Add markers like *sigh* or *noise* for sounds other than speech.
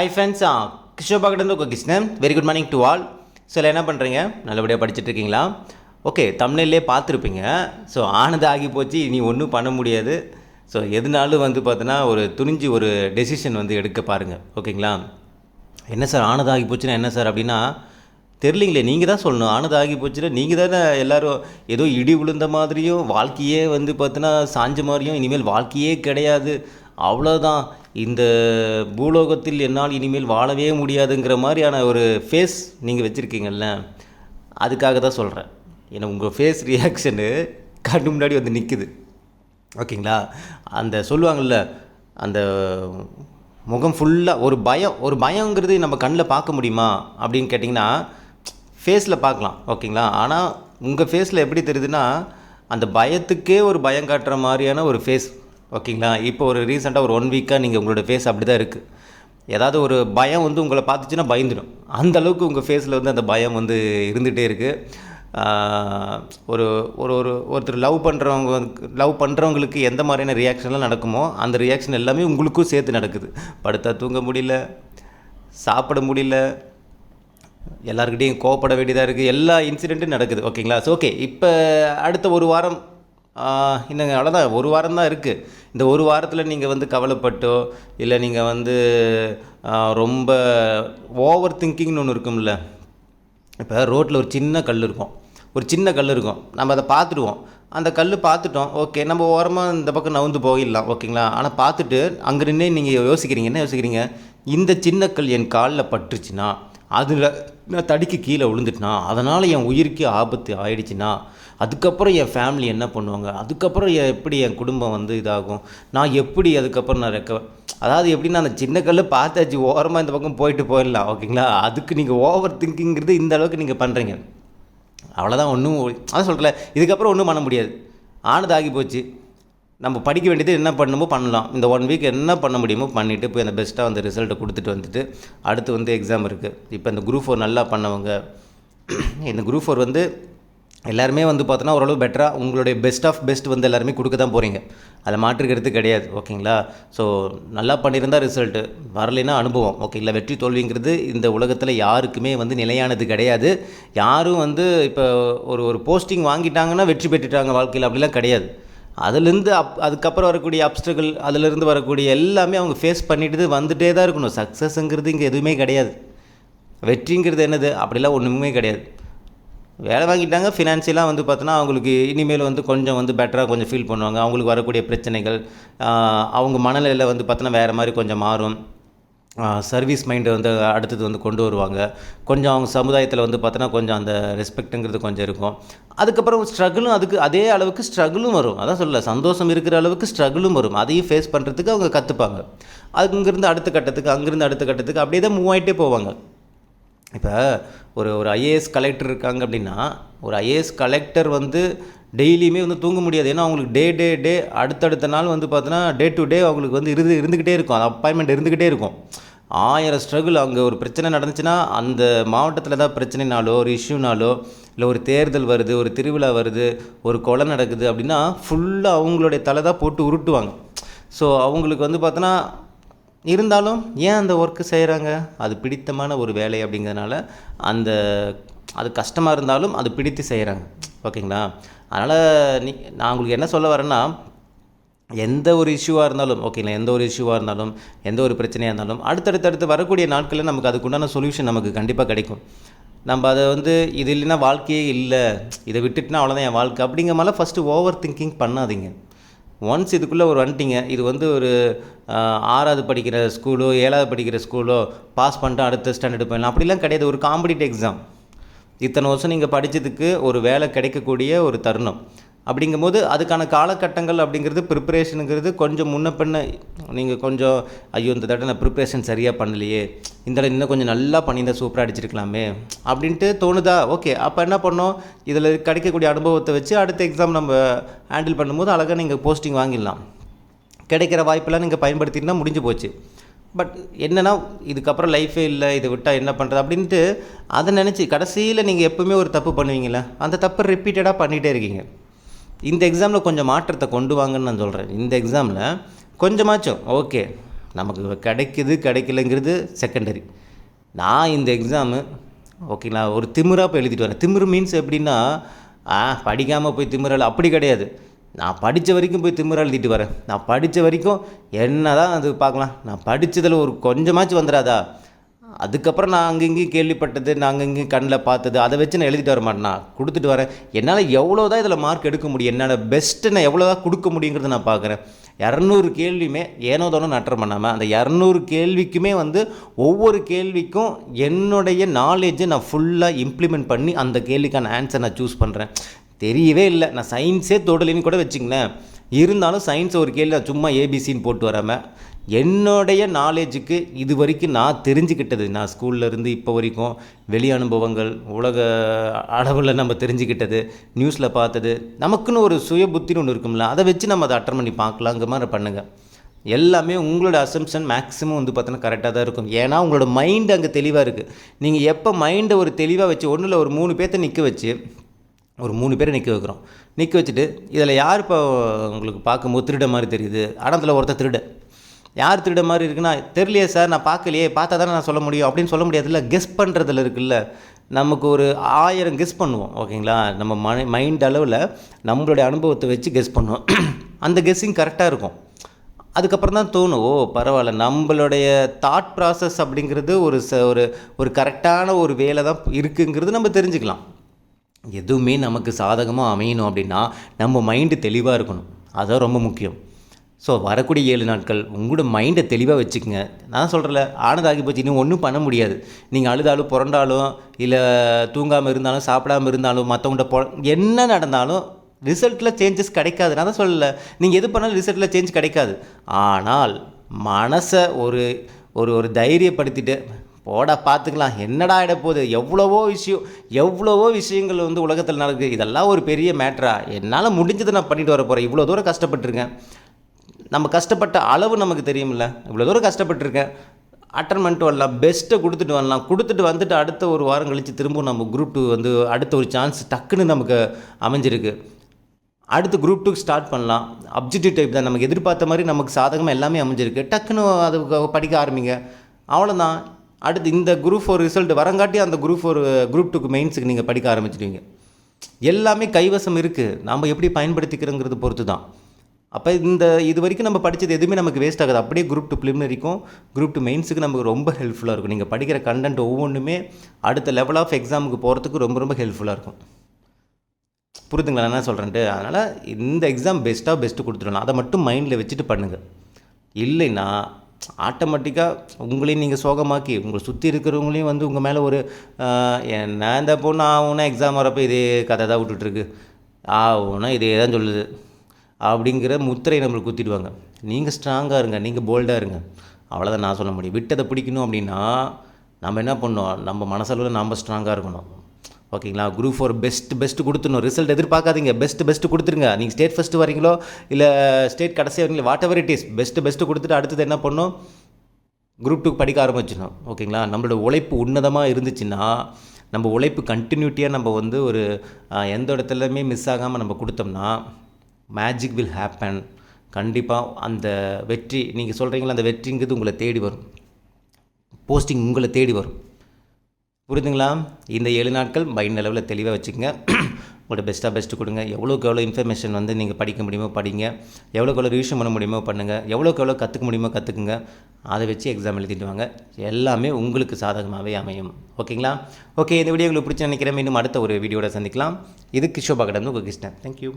ஐ friends Kishore பாக்கிட்டேருந்து உங்கள் Krishnan. Very good morning to all so என்ன பண்ணுறீங்க நல்லபடியாக படிச்சுட்டு இருக்கீங்களா ஓகே தமிழ்லே பார்த்துருப்பீங்க. ஸோ ஆனது ஆகி போச்சு இனி ஒன்றும் பண்ண முடியாது. ஸோ எதுனாலும் வந்து பார்த்தோன்னா ஒரு துணிஞ்சு ஒரு டெசிஷன் வந்து எடுக்க பாருங்கள் ஓகேங்களா என்ன சார் ஆனதாகி போச்சுன்னா என்ன சார் அப்படின்னா தெரிலிங்களே நீங்கள் தான் சொல்லணும். ஆனதாகி போச்சுன்னா நீங்கள் தானே எல்லோரும் ஏதோ இடி விழுந்த மாதிரியும் வாழ்க்கையே வந்து பார்த்தோன்னா சாஞ்ச மாதிரியும் இனிமேல் வாழ்க்கையே கிடையாது. அவ்வளோதான் இந்த பூலோகத்தில் என்னால் இனிமேல் வாழவே முடியாதுங்கிற மாதிரியான ஒரு ஃபேஸ் நீங்கள் வச்சுருக்கீங்கள்ல அதுக்காக தான் சொல்கிறேன் ஏன்னா உங்கள் ஃபேஸ் ரியாக்ஷனு கண்ணு முன்னாடி வந்து நிற்குது ஓகேங்களா? அந்த சொல்லுவாங்கள்ல அந்த முகம் ஃபுல்லாக ஒரு பயம் ஒரு பயங்கிறது நம்ம கண்ணில் பார்க்க முடியுமா அப்படின்னு கேட்டிங்கன்னா ஃபேஸில் பார்க்கலாம். ஓகேங்களா? ஆனால் உங்கள் ஃபேஸில் எப்படி தெரியுதுன்னா அந்த பயத்துக்கே ஒரு பயம் காட்டுற மாதிரியான ஒரு ஃபேஸ் ஓகேங்களா? இப்போ ஒரு ரீசெண்டாக ஒரு ஒன் வீக்காக நீங்கள் உங்களோட ஃபேஸ் அப்படி தான் இருக்குது ஏதாவது ஒரு பயம் வந்து உங்களை பார்த்துச்சுன்னா பயந்துடும் அந்த அளவுக்கு உங்கள் ஃபேஸில் வந்து அந்த பயம் வந்து இருந்துகிட்டே இருக்குது ஒரு ஒரு ஒரு ஒருத்தர் லவ் பண்ணுறவங்க லவ் பண்ணுறவங்களுக்கு எந்த மாதிரியான ரியாக்ஷன்லாம் நடக்குமோ அந்த ரியாக்ஷன் எல்லாமே உங்களுக்கும் சேர்த்து நடக்குது. படுத்தா தூங்க முடியல சாப்பிட முடியல எல்லாருக்கிட்டையும் கோவப்பட வேண்டியதாக இருக்குது எல்லா இன்சிடெண்ட்டும் நடக்குது. ஓகேங்களா? ஸோ ஓகே இப்போ அடுத்த ஒரு வாரம் இன்னுங்க அவ்வளோதான் ஒரு வாரம் தான் இருக்குது இந்த ஒரு வாரத்தில் நீங்கள் வந்து கவலைப்பட்டோ இல்லை நீங்கள் வந்து ரொம்ப ஓவர் திங்கிங்னு ஒன்று இருக்கும்ல. இப்போ ரோட்டில் ஒரு சின்ன கல் இருக்கும். ஒரு சின்ன கல் இருக்கும். நம்ம அதை பார்த்துடுவோம். அந்த கல் பார்த்துட்டோம். ஓகே நம்ம ஓரமாக இந்த பக்கம் நவுந்து போயிடலாம். ஓகேங்களா? ஆனால் பார்த்துட்டு அங்கே நின்று நீங்கள் யோசிக்கிறீங்க. என்ன யோசிக்கிறீங்க? இந்த சின்ன கல் என் காலில் பட்டுருச்சுன்னா அதில் நான் தடிக்கு கீழே விழுந்துட்டுனா அதனால் என் உயிருக்கு ஆபத்து ஆயிடுச்சுன்னா அதுக்கப்புறம் என் ஃபேமிலி என்ன பண்ணுவாங்க? அதுக்கப்புறம் எப்படி என் குடும்பம் வந்து இதாகும்? நான் எப்படி அதுக்கப்புறம் நான் ரெக்கவர் அதாவது எப்படின்னா அந்த சின்ன கல் பார்த்தாச்சு ஓரமாக இந்த பக்கம் போயிட்டு போயிடலாம் ஓகேங்களா? அதுக்கு நீங்கள் ஓவர் திங்கிங்கிறது இந்த அளவுக்கு நீங்கள் பண்ணுறீங்க அவ்வளோதான் ஒன்றும் அதான் சொல்கிறல இதுக்கப்புறம் ஒன்றும் பண்ண முடியாது. ஆனதாகி போச்சு. நம்ம படிக்க வேண்டியது என்ன பண்ணணுமோ பண்ணலாம். இந்த ஒன் வீக் என்ன பண்ண முடியுமோ பண்ணிவிட்டு போய் அந்த பெஸ்ட்டாக அந்த ரிசல்ட்டை கொடுத்துட்டு வந்துட்டு அடுத்து வந்து எக்ஸாம் இருக்குது இப்போ இந்த குரூப் ஃபோர் நல்லா பண்ணவங்க இந்த குரூப் ஃபோர் வந்து எல்லாருமே வந்து பார்த்தோன்னா ஓரளவு பெட்டராக உங்களுடைய பெஸ்ட் ஆஃப் பெஸ்ட் வந்து எல்லாருமே கொடுக்க தான் போகிறீங்க அதை மாற்றுக்கிறது கிடையாது ஓகேங்களா? ஸோ நல்லா பண்ணியிருந்தால் ரிசல்ட்டு வரலைன்னா அனுபவம். ஓகேங்களா வெற்றி தோல்விங்கிறது இந்த உலகத்தில் யாருக்குமே வந்து நிலையானது கிடையாது. யாரும் வந்து இப்போ ஒரு ஒரு போஸ்டிங் வாங்கிட்டாங்கன்னா வெற்றி பெற்றுட்டாங்க வாழ்க்கையில் அப்படிலாம் கிடையாது. அதுலேருந்து அப் அதுக்கப்புறம் வரக்கூடிய அப்ஸ்ட்ரகிள் அதுலேருந்து வரக்கூடிய எல்லாமே அவங்க ஃபேஸ் பண்ணிட்டு வந்துகிட்டே தான் இருக்கணும். சக்ஸஸ்ங்கிறது இங்கே எதுவுமே கிடையாது. வெற்றிங்கிறது என்னது? அப்படிலாம் ஒன்றுமே கிடையாது. வேலை வாங்கிட்டாங்க ஃபினான்ஷியலாக வந்து பார்த்தோன்னா அவங்களுக்கு இனிமேல் வந்து கொஞ்சம் வந்து பெட்டராக கொஞ்சம் ஃபீல் பண்ணுவாங்க. அவங்களுக்கு வரக்கூடிய பிரச்சனைகள் அவங்க மனநிலையில் வந்து பார்த்தோன்னா வேறு மாதிரி கொஞ்சம் மாறும். சர்வீஸ் மைண்டு வந்து அடுத்தது வந்து கொண்டு வருவாங்க. கொஞ்சம் அவங்க சமுதாயத்தில் வந்து பார்த்தோன்னா கொஞ்சம் அந்த ரெஸ்பெக்ட்டுங்கிறது கொஞ்சம் இருக்கும். அதுக்கப்புறம் ஸ்ட்ரகிளும் அதுக்கு அதே அளவுக்கு ஸ்ட்ரகிளும் வரும். அதான் சொல்ல சந்தோஷம் இருக்கிற அளவுக்கு ஸ்ட்ரகிளும் வரும். அதையும் ஃபேஸ் பண்ணுறதுக்கு அவங்க கற்றுப்பாங்க அங்கேருந்து அடுத்த கட்டத்துக்கு அங்கேருந்து அடுத்த கட்டத்துக்கு அப்படியே தான் மூவ் ஆகிட்டே போவாங்க. இப்போ ஒரு ஒரு ஐஏஎஸ் கலெக்டர் இருக்காங்க அப்படின்னா ஒரு ஐஏஎஸ் கலெக்டர் வந்து டெய்லியுமே வந்து தூங்க முடியாது. ஏன்னா அவங்களுக்கு டே டே டே அடுத்தடுத்த நாள் வந்து பார்த்தோன்னா டே டு டே அவங்களுக்கு வந்து இருந்து இருந்துக்கிட்டே இருக்கும். அந்த அப்பாயின்மெண்ட் இருந்துக்கிட்டே இருக்கும். ஆயிரம் ஸ்ட்ரகிள் அங்கே ஒரு பிரச்சனை நடந்துச்சுன்னா அந்த மாவட்டத்தில் ஏதாவது பிரச்சனைனாலோ ஒரு இஷ்யூனாலோ இல்லை ஒரு தேர்தல் வருது ஒரு திருவிழா வருது ஒரு கொலை நடக்குது அப்படின்னா ஃபுல்லாக அவங்களுடைய தலை தான் போட்டு உருட்டுவாங்க. ஸோ அவங்களுக்கு வந்து பார்த்தோன்னா இருந்தாலும் ஏன் அந்த ஒர்க்கு செய்கிறாங்க அது பிடித்தமான ஒரு வேலை அப்படிங்கிறதுனால அந்த அது கஷ்டமாக இருந்தாலும் அது பிடித்து செய்கிறாங்க ஓகேங்களா? அதனால் நீ நான் உங்களுக்கு என்ன சொல்ல வரேன்னா எந்த ஒரு இஷ்யூவாக இருந்தாலும் ஓகேங்களா? எந்த ஒரு இஷ்யூவாக இருந்தாலும் எந்த ஒரு பிரச்சனையாக இருந்தாலும் அடுத்தடுத்தடுத்து வரக்கூடிய நாட்களில் நமக்கு அதுக்குண்டான சொல்யூஷன் நமக்கு கண்டிப்பாக கிடைக்கும். நம்ம அதை வந்து இது இல்லைன்னா வாழ்க்கையே இல்லை. இதை விட்டுட்டுனா அவ்வளோதான் என் வாழ்க்கை. அப்படிங்கிற மாதிரிலாம் ஃபஸ்ட்டு ஓவர் திங்கிங் பண்ணாதீங்க. ஒன்ஸ் இதுக்குள்ளே ஒரு வந்துட்டிங்க. இது வந்து ஒரு ஆறாவது படிக்கிற ஸ்கூலோ ஏழாவது படிக்கிற ஸ்கூலோ பாஸ் பண்ணிட்டு அடுத்த ஸ்டாண்டர்டு போயிடலாம். அப்படிலாம் கிடையாது. ஒரு காம்படிட்டிவ் எக்ஸாம் இத்தனை வருஷம் நீங்கள் படித்ததுக்கு ஒரு வேலை கிடைக்கக்கூடிய ஒரு தருணம். அப்படிங்கும்போது அதுக்கான காலகட்டங்கள் அப்படிங்கிறது ப்ரிப்பரேஷனுங்கிறது கொஞ்சம் முன்ன பின்ன நீங்கள் கொஞ்சம் ஐயோ இந்த தடவை நான் ப்ரிப்ரேஷன் சரியாக பண்ணலையே இந்த தடவை இன்னும் கொஞ்சம் நல்லா பண்ணியிருந்தால் சூப்பராக அடிச்சிருக்கலாமே அப்படின்ட்டு தோணுதா? ஓகே அப்போ என்ன பண்ணோம்? இதில் கிடைக்கக்கூடிய அனுபவத்தை வச்சு அடுத்த எக்ஸாம் நம்ம ஹேண்டில் பண்ணும்போது அழகாக நீங்கள் போஸ்டிங் வாங்கிடலாம். கிடைக்கிற வாய்ப்பெல்லாம் நீங்கள் பயன்படுத்தினா முடிஞ்சு போச்சு. பட் என்னென்னா இதுக்கப்புறம் லைஃபே இல்லை இதை விட்டால் என்ன பண்ணுறது அப்படின்ட்டு அதை நினச்சி கடைசியில் நீங்கள் எப்போவுமே ஒரு தப்பு பண்ணுவீங்களே அந்த தப்பை ரிப்பீட்டடாக பண்ணிகிட்டே இருக்கீங்க. இந்த எக்ஸாமில் கொஞ்சம் மாற்றத்தை கொண்டு வாங்கன்னு நான் சொல்கிறேன் இந்த எக்ஸாமில் கொஞ்சமாச்சும் ஓகே நமக்கு கிடைக்குது கிடைக்கலங்கிறது செகண்டரி நான் இந்த எக்ஸாமு ஓகேங்களா ஒரு திமிராக போய் எழுதிட்டு வரேன். திமிரு மீன்ஸ் எப்படின்னா ஆ படிக்காமல் போய் திமிரால் அப்படி கிடையாது. நான் படித்த வரைக்கும் போய் திமிரா எழுதிட்டு வரேன். நான் படித்த வரைக்கும் என்ன தான் அது பார்க்கலாம். நான் படித்ததில் ஒரு கொஞ்சமாச்சும் வந்துடாதா அதுக்கப்புறம் நான் அங்கங்கேயும் கேள்விப்பட்டது நான் அங்கங்கேயும் கண்ணில் பார்த்தது அதை வச்சு நான் எழுதிட்டு வர மாட்டேன். நான் கொடுத்துட்டு வரேன். என்னால் எவ்வளோ தான் இதில் மார்க் எடுக்க முடியும் என்னால் பெஸ்ட்டு நான் எவ்வளோ தான் கொடுக்க முடியுங்கிறத நான் பார்க்குறேன். இரநூறு கேள்வியுமே ஏனோ தானோ நட்டம் பண்ணாமல் அந்த இரநூறு கேள்விக்குமே வந்து ஒவ்வொரு கேள்விக்கும் என்னுடைய நாலேஜை நான் ஃபுல்லாக இம்ப்ளிமெண்ட் பண்ணி அந்த கேள்விக்கான ஆன்சர் நான் சூஸ் பண்ணுறேன் தெரியவே இல்லை. நான் சயின்ஸே தொடலைன்னு கூட வச்சுங்களேன் இருந்தாலும் சயின்ஸ் ஒரு கேள்வி நான் சும்மா ஏபிசின்னு போட்டு வராமல் என்னுடைய நாலேஜுக்கு இது வரைக்கும் நான் தெரிஞ்சுக்கிட்டது. நான் ஸ்கூல்ல இருந்து இப்போ வரைக்கும் வெளி அனுபவங்கள் உலக அளவில் நம்ம தெரிஞ்சுக்கிட்டது நியூஸில் பார்த்தது நமக்குன்னு ஒரு சுய புத்தின்னு ஒன்று இருக்கும்ல அதை வச்சு நம்ம அதை அட்டன் பண்ணி பார்க்கலாங்கிற மாதிரி பண்ணுங்கள் எல்லாமே உங்களோட அசம்ஷன் மேக்ஸிமம் வந்து பார்த்தோன்னா கரெக்டாக தான் இருக்கும். ஏன்னா உங்களோட மைண்டு அங்கே தெளிவாக இருக்குது நீங்கள் எப்போ மைண்டை ஒரு தெளிவாக வச்சு ஒன்றும் இல்லை ஒரு மூணு பேர்த்த நிற்க வச்சு ஒரு மூணு பேரை நிற்க வைக்கிறோம். நிற்க வச்சுட்டு இதில் யார் இப்போ உங்களுக்கு பார்க்கும்போது திருட மாதிரி தெரியுது? அடத்தில் ஒருத்தர் திருட. யார் திருட மாதிரி இருக்குன்னா தெரியலையே சார் நான் பார்க்கலையே பார்த்தா தானே நான் சொல்ல முடியும் அப்படின்னு சொல்ல முடியாதுல்ல கெஸ் பண்ணுறதுல இருக்குல்ல. நமக்கு ஒரு ஆயிரம் கெஸ் பண்ணுவோம் ஓகேங்களா? நம்ம மன மைண்ட் அளவில் நம்மளுடைய அனுபவத்தை வச்சு கெஸ் பண்ணுவோம். *clears throat* அந்த கெஸ்ஸிங் கரெக்டாக இருக்கும். அதுக்கப்புறம் தான் தோணும் ஓ பரவாயில்ல நம்மளுடைய தாட் ப்ராசஸ் அப்படிங்கிறது ஒரு ச ஒரு ஒரு கரெக்டான ஒரு வேலை தான் இருக்குங்கிறது நம்ம தெரிஞ்சுக்கலாம். எதுவுமே நமக்கு சாதகமாக அமையணும் அப்படின்னா நம்ம மைண்டு தெளிவாக இருக்கணும். அதுதான் ரொம்ப முக்கியம். ஸோ வரக்கூடிய ஏழு நாட்கள் உங்களோட மைண்டை தெளிவாக வச்சுக்கோங்க. நான் சொல்கிறல ஆனதாகி போச்சு. இன்னும் ஒன்றும் பண்ண முடியாது. நீங்கள் அழுதாலும் புரண்டாலும் இல்லை தூங்காமல் இருந்தாலும் சாப்பிடாமல் இருந்தாலும் மற்றவங்கள்ட்ட பொ என்ன நடந்தாலும் ரிசல்ட்டில் சேஞ்சஸ் கிடைக்காது. நான் தான் சொல்லலை. நீங்கள் எது பண்ணாலும் ரிசல்ட்டில் சேஞ்ச் கிடைக்காது. ஆனால் மனசை ஒரு ஒரு ஒரு தைரியப்படுத்திட்டு போடா பார்த்துக்கலாம். என்னடா ஆகிட போகுது? எவ்வளவோ விஷயம் எவ்வளவோ விஷயங்கள் வந்து உலகத்தில் நடக்குது. இதெல்லாம் ஒரு பெரிய மேட்ரா என்னால் முடிஞ்சதை நான் பண்ணிட்டு வர போகிறேன் இவ்வளோ தூரம் கஷ்டப்பட்டிருக்கேன். நம்ம கஷ்டப்பட்ட அளவு நமக்கு தெரியுமில்ல இவ்வளோ தூரம் கஷ்டப்பட்டிருக்கேன். அட்டன் பண்ணிட்டு வரலாம் பெஸ்ட்டை கொடுத்துட்டு வரலாம். கொடுத்துட்டு வந்துட்டு அடுத்த ஒரு வாரம் கழித்து திரும்பவும் நம்ம குரூப் டூ வந்து அடுத்த ஒரு சான்ஸ் டக்குன்னு நமக்கு அமைஞ்சிருக்கு. அடுத்து குரூப் டூ ஸ்டார்ட் பண்ணலாம். அப்ஜெக்டிவ் டைப் தான். நமக்கு எதிர்பார்த்த மாதிரி நமக்கு சாதகமாக எல்லாமே அமைஞ்சிருக்கு. டக்குன்னு அது படிக்க ஆரம்பிங்க. அவ்வளோதான் அடுத்து இந்த குரூப் ஃபோர் ரிசல்ட் வரங்காட்டி அந்த குரூப் ஃபோர் குரூப் டூக்கு மெயின்ஸுக்கு நீங்கள் படிக்க ஆரம்பிச்சிடுவீங்க. எல்லாமே கைவசம் இருக்குது நம்ம எப்படி பயன்படுத்திக்கிறோங்கிறது பொறுத்து தான் அப்போ இந்த இது வரைக்கும் நம்ம படித்தது எதுவுமே நமக்கு வேஸ்ட் ஆகாது. அப்படியே குரூப் டூ ப்ரிலிமினரிக்கும் குரூப் டூ மெயின்ஸுக்கு நமக்கு ரொம்ப ஹெல்ப்ஃபுல்லாக இருக்கும். நீங்கள் படிக்கிற கண்டென்ட் ஒவ்வொன்றுமே அடுத்த லெவல் ஆஃப் எக்ஸாமுக்கு போகிறதுக்கு ரொம்ப ரொம்ப ஹெல்ப்ஃபுல்லாக இருக்கும். புரிதுங்களா? நான் என்ன சொல்கிறேன்ட்டு அதனால் இந்த எக்ஸாம் பெஸ்ட்டாக பெஸ்ட்டு கொடுத்துடணும் அதை மட்டும் மைண்டில் வச்சுட்டு பண்ணுங்கள் இல்லைன்னா ஆட்டோமேட்டிக்காக உங்களையும் நீங்கள் சோகமாக்கி உங்களை சுற்றி இருக்கிறவங்களையும் வந்து உங்கள் மேலே ஒரு என்ன இந்த பொண்ணு ஆகுனா எக்ஸாம் வரப்போ இதே கதை தான் விட்டுட்ருக்கு ஆகுனா இதே தான் சொல்லுது. அப்படிங்கிற முத்திரை நம்மளுக்கு குத்திடுவாங்க. நீங்கள் ஸ்ட்ராங்காக இருங்க நீங்கள் போல்டாக இருங்க. அவ்வளோதான் நான் சொல்ல முடியும். விட்டதை பிடிக்கணும் அப்படின்னா நம்ம என்ன பண்ணோம் நம்ம மனசளவில் நம்ம ஸ்ட்ராங்காக இருக்கணும். ஓகேங்களா? குரூப் ஃபோர் பெஸ்ட் பெஸ்ட் கொடுத்துடணும். ரிசல்ட் எதிர்பார்க்காதீங்க. பெஸ்ட் பெஸ்ட் கொடுத்துருங்க நீங்கள் ஸ்டேட் ஃபஸ்ட்டு வரீங்களோ இல்லை ஸ்டேட் கடைசி வரீங்களோ whatever it is best best கொடுத்துட்டு அடுத்தது என்ன பண்ணணும்? குரூப் டூ படிக்க ஆரம்பிச்சிடணும். ஓகேங்களா? நம்மளோட உழைப்பு உன்னதமாக இருந்துச்சுன்னா நம்ம உழைப்பு கண்டினியூட்டியாக நம்ம வந்து ஒரு எந்த இடத்துலையுமே மிஸ் ஆகாமல் நம்ம கொடுத்தோம்னா மேஜிக் வில் ஹேப்பன் கண்டிப்பாக அந்த வெற்றி நீங்கள் சொல்கிறீங்களா அந்த வெற்றிங்கிறது உங்களை தேடி வரும். போஸ்டிங் உங்களை தேடி வரும். புரியுதுங்களா இந்த ஏழு நாட்கள் மைண்ட் அளவில் தெளிவாக வச்சுக்கோங்க. *clears throat* உங்களோட பெஸ்ட்டாக பெஸ்ட்டு கொடுங்க. எவ்வளோக்கு எவ்வளோ இன்ஃபர்மேஷன் வந்து நீங்கள் படிக்க முடியுமோ படிங்க. எவ்வளோக்கு எவ்வளோ ரிவிஷன் பண்ண முடியுமோ பண்ணுங்கள் எவ்வளோக்கு எவ்வளோ கற்றுக்க முடியுமோ கற்றுக்குங்க அதை வச்சு எக்ஸாம் எழுதிட்டு வாங்க. எல்லாமே உங்களுக்கு சாதகமாகவே அமையும். ஓகேங்களா? ஓகே இந்த வீடியோ உங்களுக்கு பிடிச்சி நினைக்கிறேன். மீண்டும் அடுத்த ஒரு வீடியோட சந்திக்கலாம். இது கிஷோபா கடந்து உங்கள் கிருஷ்ணன். தேங்க்யூ